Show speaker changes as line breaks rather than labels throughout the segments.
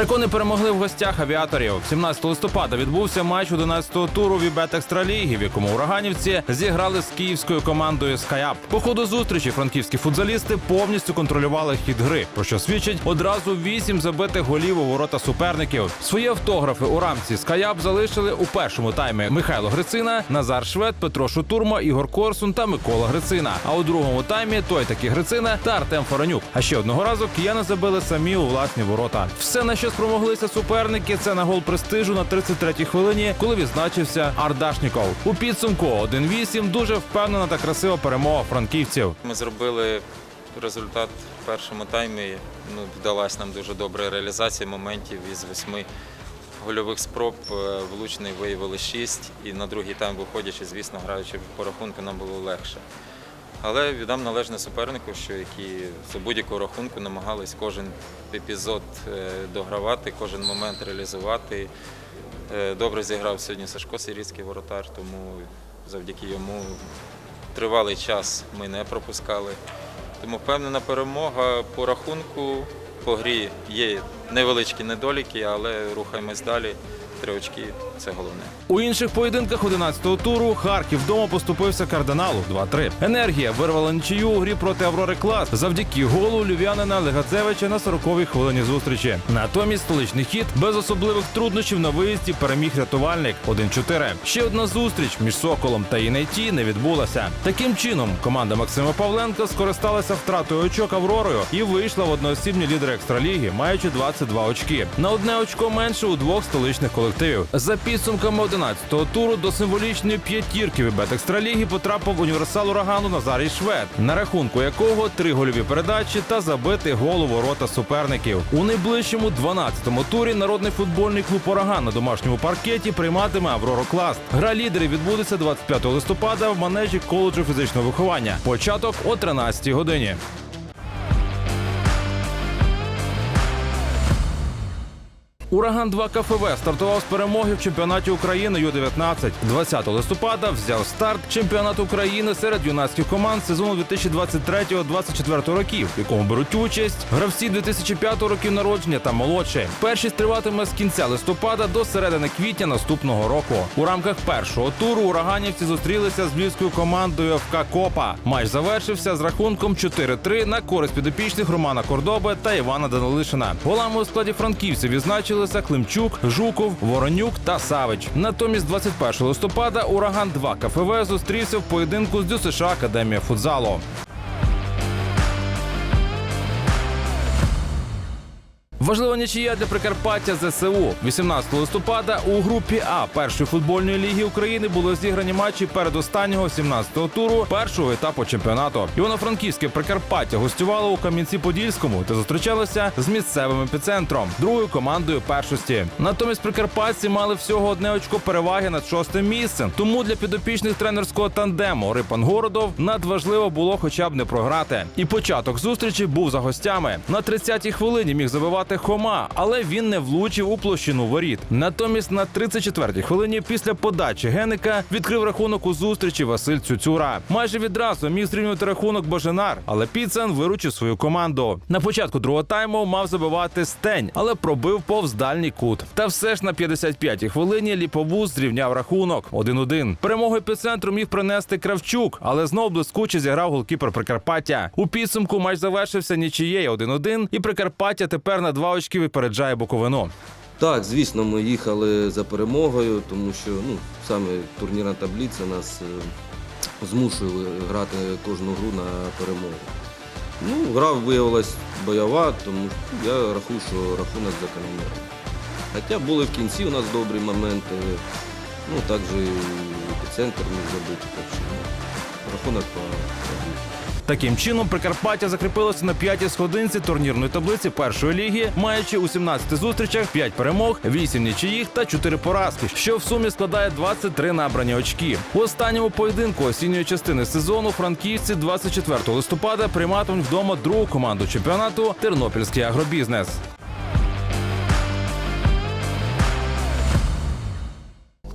Дракони перемогли в гостях авіаторів. 17 листопада відбувся матч 11-го туру Вібет Екстраліги, в якому ураганівці зіграли з київською командою Скаяп. По ходу зустрічі франківські футзалісти повністю контролювали хід гри, про що свідчить одразу вісім забитих голів у ворота суперників. Свої автографи у рамці Скаяп залишили у першому таймі Михайло Грицина, Назар Швед, Петро Шутурма, Ігор Корсун та Микола Грицина. А у другому таймі той таки Грицина та Артем Фаранюк. А ще одного разу кияни забили самі у власні ворота. Все на що спромоглися суперники. Це на гол престижу на 33-й хвилині, коли відзначився Ардашніков. У підсумку 1-8 дуже впевнена та красива перемога франківців.
Ми зробили результат в першому таймі. Ну, вдалась нам дуже добра реалізація моментів із восьми гольових спроб. е, Влучний виявили шість. І на другий тайм, виходячи, звісно, граючи по рахунку, нам було легше. Але віддам належне супернику, що які з будь-якого рахунку намагались кожен епізод е, догравати, кожен момент реалізувати. Е, Добре зіграв сьогодні Сашко Сирійський воротар, тому завдяки йому тривалий час ми не пропускали. Тому впевнена перемога по рахунку, по грі є невеличкі недоліки, але рухаємось далі. Три очки це головне.
У інших поєдинках 11-го туру Харків вдома поступився кардиналу 2-3. Енергія вирвала нічию у грі проти Аврори Клас завдяки голу львів'янина Легацевича на 40-й хвилині зустрічі. Натомість столичний хід без особливих труднощів на виїзді переміг рятувальник 1-4. Ще одна зустріч між Соколом та Інайті не відбулася. Таким чином команда Максима Павленка скористалася втратою очок Авророю і вийшла в одноосібні лідери екстраліги, маючи 22 очки. На одне очко менше у двох столичних колективів. За підсумками 11-го туру до символічної п'ятірки Вібет Екстраліги потрапив універсал урагану Назарій Швед, на рахунку якого три гольові передачі та забитий гол у ворота суперників. У найближчому 12-му турі народний футбольний клуб Ураган на домашньому паркеті прийматиме Аврору Класт. Гра лідерів відбудеться 25 листопада в манежі коледжу фізичного виховання. Початок о 13-й годині. Ураган 2 КФВ стартував з перемоги в чемпіонаті України Ю-19. 20 листопада взяв старт чемпіонат України серед юнацьких команд сезону 2023-2024 років, в якому беруть участь гравці 2005 років народження та молодші. Першість триватиме з кінця листопада до середини квітня наступного року. У рамках першого туру ураганівці зустрілися з львівською командою ФК Копа. Матч завершився з рахунком 4-3 на користь підопічних Романа Кордоби та Івана Данилишина. Голами у складі франківців відзначилися Климчук, Жуков, Воронюк та Савич. Натомість 21 листопада ураган 2 КФВ зустрівся в поєдинку з ДЮСШ Академія футзалу. Важлива нічия для Прикарпаття ЗСУ. 18 листопада у групі А першої футбольної ліги України були зіграні матчі передостаннього 17-го туру першого етапу чемпіонату. Івано-Франківське Прикарпаття гостювало у Кам'янці-Подільському та зустрічалося з місцевим епіцентром, другою командою першості. Натомість прикарпатці мали всього одне очко переваги над шостим місцем. Тому для підопічних тренерського тандему Рипан Городов надважливо було хоча б не програти. І початок зустрічі був за гостями. На 30-й хвилині міг забивати Хома, але він не влучив у площину воріт. Натомість на 34-й хвилині після подачі Геника відкрив рахунок у зустрічі Василь Цюцюра. Майже відразу міг зрівнювати рахунок Боженар, але Піцен виручив свою команду. На початку другого тайму мав забивати стень, але пробив повз дальній кут. Та все ж на 55-й хвилині ліповуз зрівняв рахунок 1-1. Перемогу епіцентру міг принести Кравчук, але знову блискуче зіграв голкіпер Прикарпаття. У підсумку матч завершився нічиєю 1-1, і Прикарпаття тепер на два очки випереджає Буковину.
Так, звісно, ми їхали за перемогою, тому що ну, саме турнірна таблиця нас е, змушує грати кожну гру на перемогу. Ну, гра виявилась бойова, тому я рахую, що рахунок закономірний. Хоча були в кінці у нас добрі моменти, ну також і епіцентр міг забити, так що ну, рахунок по.
Таким чином, Прикарпаття закріпилося на п'ятій сходинці турнірної таблиці першої ліги, маючи у 17 зустрічах 5 перемог, 8 нічиїх та 4 поразки, що в сумі складає 23 набрані очки. У останньому поєдинку осінньої частини сезону франківці 24 листопада прийматимуть вдома другу команду чемпіонату Тернопільський агробізнес.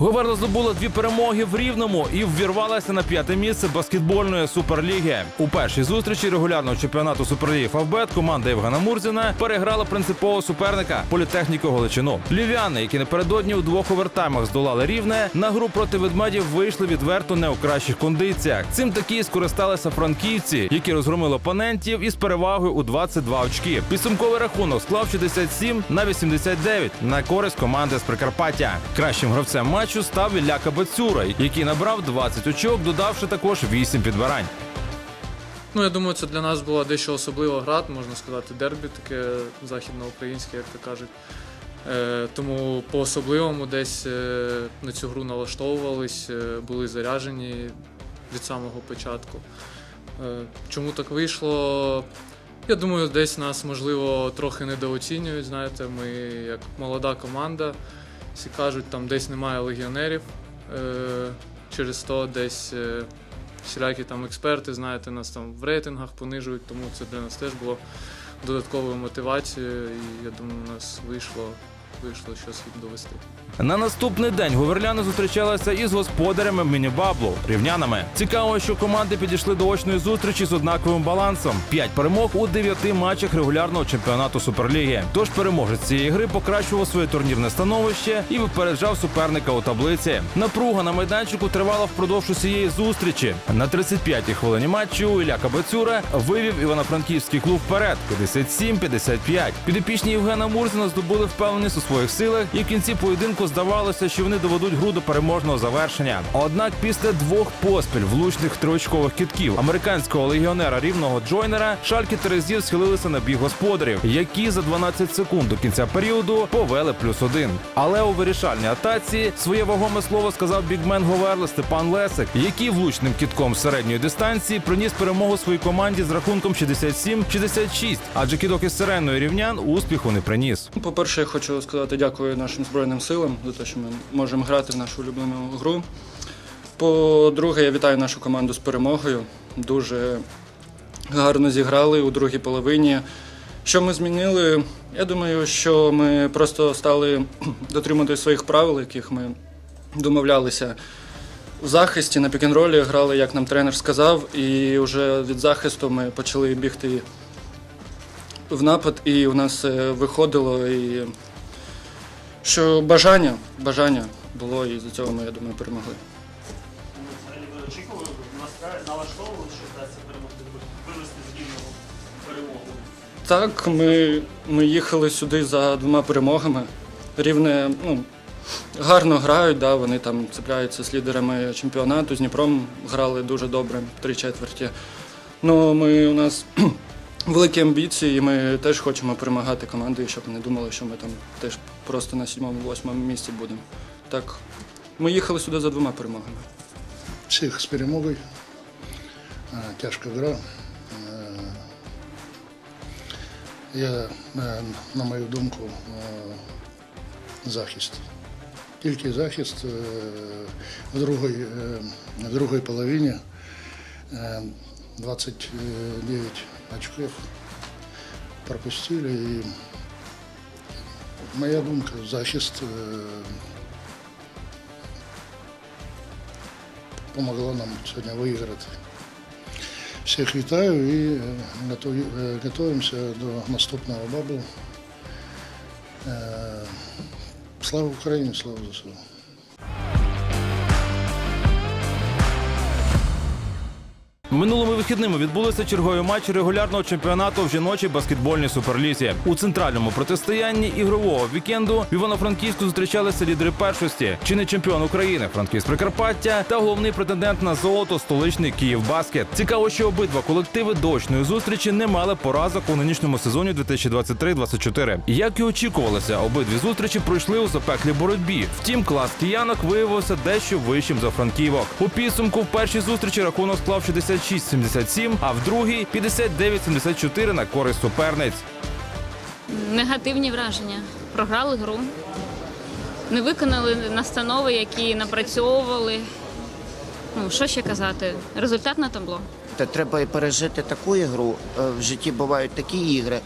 Говерла здобула дві перемоги в рівному і ввірвалася на п'яте місце баскетбольної суперліги. У першій зустрічі регулярного чемпіонату суперліги Фавбет команда Євгена Мурзіна переграла принципового суперника політехніку Галичину. Львів'яни, які напередодні у двох овертаймах здолали рівне, на гру проти ведмедів вийшли відверто не у кращих кондиціях. Цим таки скористалися франківці, які розгромили опонентів із перевагою у 22 очки. Підсумковий рахунок склав 67 на 89 на користь команди з Прикарпаття. Кращим гравцем матчу став Ілляка Бацюра, який набрав 20 очок, додавши також 8 підбирань.
Ну, я думаю, це для нас була дещо особлива гра, можна сказати, дербі таке західноукраїнське, як то кажуть. Е, тому по-особливому десь е, на цю гру налаштовувались, е, були заряжені від самого початку. Е, чому так вийшло? Я думаю, десь нас, можливо, трохи недооцінюють. Знаєте, ми як молода команда, всі кажуть, там десь немає легіонерів. Е, через то десь. е, всілякі там експерти, знаєте, нас там в рейтингах понижують, тому це для нас теж було додатковою мотивацією, і я думаю, у нас вийшло, вийшло щось їм довести.
На наступний день говерляни зустрічалися із господарями міні-баблу рівнянами. Цікаво, що команди підійшли до очної зустрічі з однаковим балансом: п'ять перемог у дев'яти матчах регулярного чемпіонату Суперліги. Тож переможець цієї гри покращував своє турнірне становище і випереджав суперника у таблиці. Напруга на майданчику тривала впродовж усієї зустрічі. На 35-й хвилині матчу Ілля Кабацюра вивів івано-франківський клуб вперед 57-55. Підопічні Євгена Мурзина здобули впевненість у своїх силах, і в кінці поєдинку здавалося, що вони доведуть гру до переможного завершення. Однак після двох поспіль влучних триочкових кітків американського легіонера рівного Джойнера шальки Терезів схилилися на бік господарів, які за 12 секунд до кінця періоду повели плюс один. Але у вирішальній атаці своє вагоме слово сказав бігмен Говерли Степан Лесик, який влучним кітком середньої дистанції приніс перемогу своїй команді з рахунком 67-66, адже кідок із сиреною рівнян успіху не приніс.
Ну, По-перше, я хочу сказати дякую нашим Збройним силам за те, що ми можемо грати в нашу улюблену гру. По-друге, я вітаю нашу команду з перемогою. Дуже гарно зіграли у другій половині. Що ми змінили? Я думаю, що ми просто стали дотримувати своїх правил, яких ми домовлялися. В захисті на пікінролі грали, як нам тренер сказав, і вже від захисту ми почали бігти в напад, і у нас е, виходило. І що бажання, бажання було, і за цього ми, я думаю, перемогли.
Ви очікували, настра- налаштовували, що вдасться перемогти, вивести з рівного перемогу.
Так, ми, ми їхали сюди за двома перемогами. Рівне ну, гарно грають, да, вони там цепляються з лідерами чемпіонату. З Дніпром грали дуже добре, три четверті. Ну, ми, у нас великі амбіції, і ми теж хочемо перемагати команди, щоб не думали, що ми там теж просто на сьомому-восьмому місці будемо. Так, ми їхали сюди за двома перемогами.
всіх з перемогою. Е, Тяжка гра. Е, Я, е, на мою думку, захист. Тільки захист в другій, в другій половині е, 29 очков пропустили. І моя думка, захист е, помогло нам сьогодні виграти. Всіх вітаю і е, е, готуємося до наступного баблу. Слава Україні, слава ЗСУ.
Минулими вихідними відбулися чергові матчі регулярного чемпіонату в жіночій баскетбольній суперлізі. У центральному протистоянні ігрового вікенду в Івано-Франківську зустрічалися лідери першості, чинний чемпіон України Франківськ Прикарпаття та головний претендент на золото столичний Київ Баскет. Цікаво, що обидва колективи до очної зустрічі не мали поразок у нинішньому сезоні 2023-2024. Як і очікувалося, обидві зустрічі пройшли у запеклій боротьбі. Втім, клас киянок виявився дещо вищим за франківок. У підсумку в першій зустрічі рахунок склав 66-77, а в другій 59-74 на користь суперниць.
Негативні враження. Програли гру, не виконали настанови, які напрацьовували. Ну, що ще казати? Результат на табло.
Та треба і пережити таку ігру. Е, В житті бувають такі ігри.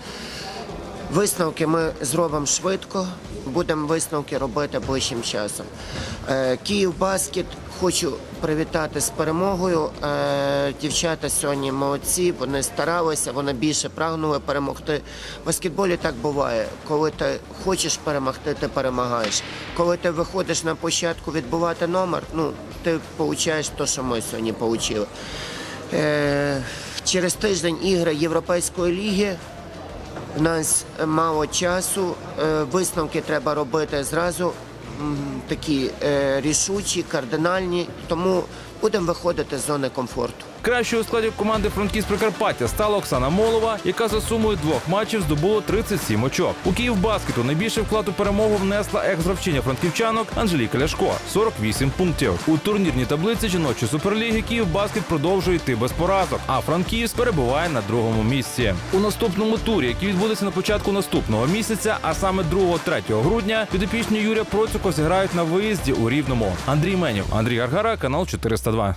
Висновки ми зробимо швидко, будемо висновки робити ближчим часом. Е, Київ Баскет хочу привітати з перемогою. Е, Дівчата сьогодні молодці, вони старалися, вони більше прагнули перемогти. В баскетболі так буває. Коли ти хочеш перемогти, ти перемагаєш. Коли ти виходиш на площадку відбувати номер, ну ти отримуєш те, що ми сьогодні отримали. Е, Через тиждень ігри Європейської ліги. У нас мало часу, е, висновки треба робити зразу такі е, рішучі, кардинальні, тому будемо виходити з зони комфорту.
Кращою у складі команди Франківськ Прикарпаття стала Оксана Молова, яка за сумою двох матчів здобула 37 очок. У Київбаскету найбільший вклад у перемогу внесла екс-гравчиня франківчанок Анжеліка Ляшко 48 пунктів. У турнірній таблиці жіночої суперліги Київбаскет продовжує йти без поразок, а Франківськ перебуває на другому місці. У наступному турі, який відбудеться на початку наступного місяця, а саме 2-3 грудня, підопічні Юрія Процюка зіграють на виїзді у Рівному. Андрій Менів, Андрій Гаргара, канал 402.